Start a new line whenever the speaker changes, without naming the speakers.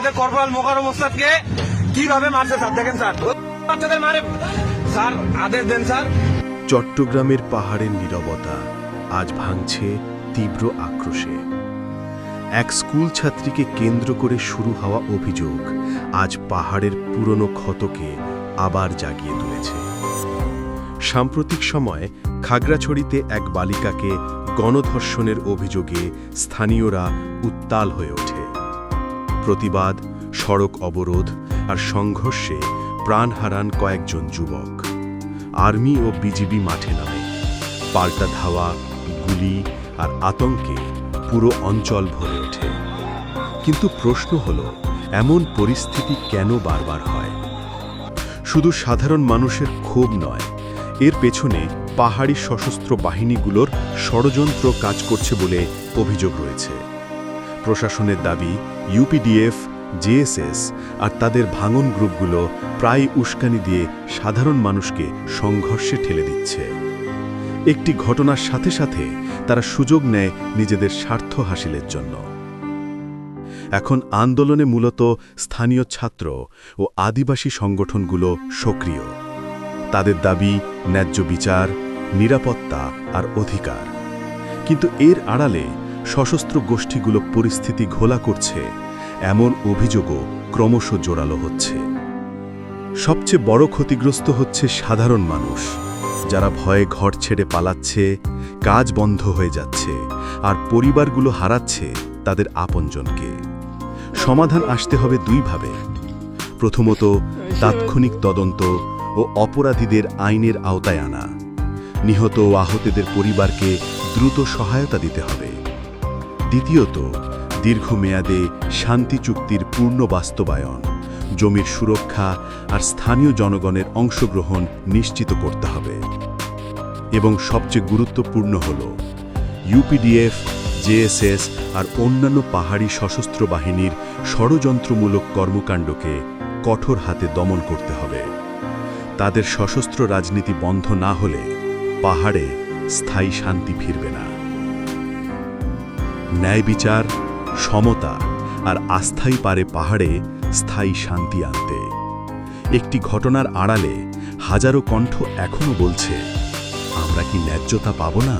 আমাদের কর্পোরাল মোকারম ওস্তাদকে কীভাবে মারছে স্যার? দেখেন স্যার। বাচ্চাদের মারে। স্যার, আদেশ দেন স্যার।
চট্টগ্রামের পাহাড়ের নীরবতা আজ ভাঙছে তীব্র আক্রোশে। এক স্কুল ছাত্রীকে কেন্দ্র করে শুরু হওয়া অভিযোগ আজ পাহাড়ের পুরনো ক্ষতকে আবার জাগিয়ে তুলেছে। সাম্প্রতিক সময় খাগড়াছড়িতে এক বালিকাকে গণধর্ষণের অভিযোগে স্থানীয়রা উত্তাল হয়ে ওঠে। প্রতিবাদ, সড়ক অবরোধ আর সংঘর্ষে প্রাণ হারান কয়েকজন যুবক। আর্মি ও বিজিবি মাঠে নামে। পাল্টা ধাওয়া, গুলি আর আতঙ্কে পুরো অঞ্চল ভরে ওঠে। কিন্তু প্রশ্ন হল, এমন পরিস্থিতি কেন বারবার হয়? শুধু সাধারণ মানুষের ক্ষোভ নয়, এর পেছনে পাহাড়ি সশস্ত্র বাহিনীগুলোর ষড়যন্ত্র কাজ করছে বলে অভিযোগ রয়েছে। প্রশাসনের দাবি ইউপিডিএফ জেএসএস আর তাদের ভাঙন গ্রুপগুলো প্রায় উস্কানি দিয়ে সাধারণ মানুষকে সংঘর্ষে ঠেলে দিচ্ছে। একটি ঘটনার সাথে সাথে তারা সুযোগ নেয় নিজেদের স্বার্থ হাসিলের জন্য। এখন আন্দোলনে মূলত স্থানীয় ছাত্র ও আদিবাসী সংগঠনগুলো সক্রিয়। তাদের দাবি ন্যায্য বিচার, নিরাপত্তা আর অধিকার। কিন্তু এর আড়ালে সশস্ত্র গোষ্ঠীগুলো পরিস্থিতি ঘোলা করছে। এমন অভিযোগও ক্রমশ জোরালো হচ্ছে। সবচেয়ে বড় ক্ষতিগ্রস্ত হচ্ছে সাধারণ মানুষ। যারা ভয়ে ঘর ছেড়ে পালাচ্ছে, কাজ বন্ধ হয়ে যাচ্ছে, আর পরিবারগুলো হারাচ্ছে তাদের আপনজনকে। সমাধান আসতে হবে দুইভাবে। প্রথমত, তাৎক্ষণিক তদন্ত ও অপরাধীদের আইনের আওতায় আনা। নিহত ও আহতদের পরিবারকে দ্রুত সহায়তা দিতে হবে। দ্বিতীয়ত, দীর্ঘমেয়াদে শান্তি চুক্তির পূর্ণ বাস্তবায়ন, জমির সুরক্ষা আর স্থানীয় জনগণের অংশগ্রহণ নিশ্চিত করতে হবে। এবং সবচেয়ে গুরুত্বপূর্ণ হল ইউপিডিএফ জেএসএস আর অন্যান্য পাহাড়ি সশস্ত্র বাহিনীর ষড়যন্ত্রমূলক কর্মকাণ্ডকে কঠোর হাতে দমন করতে হবে। তাদের সশস্ত্র রাজনীতি বন্ধ না হলে পাহাড়ে স্থায়ী শান্তি ফিরবে না। ন্যায় বিচার সমতা আর আস্থাই পারে পাহাড়ে স্থায়ী শান্তি আনতে একটি ঘটনার আড়ালে হাজারো কণ্ঠ এখনও বলছে আমরা কি ন্যায্যতা পাব না